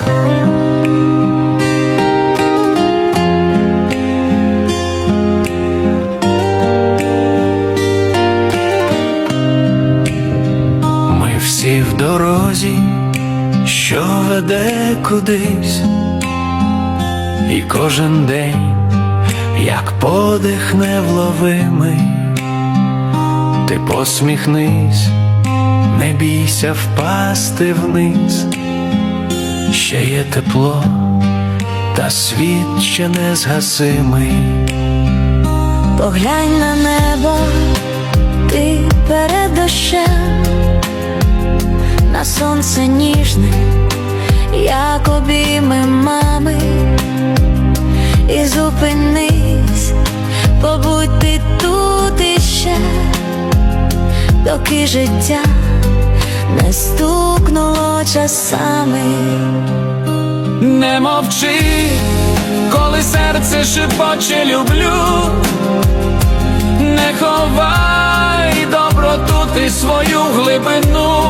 Ми всі в дорозі, що веде кудись, і кожен день, як подих невловимий, ти посміхнись, не бійся впасти вниз, ще є тепло, та світ ще не згасимий. Поглянь на небо, ти перед дощем, на сонце ніжне, як обійми мами, і зупинись, побудь ти тут іще, доки життя не стукнуло часами. Не мовчи, коли серце шепоче люблю, не ховай доброту ти свою глибину.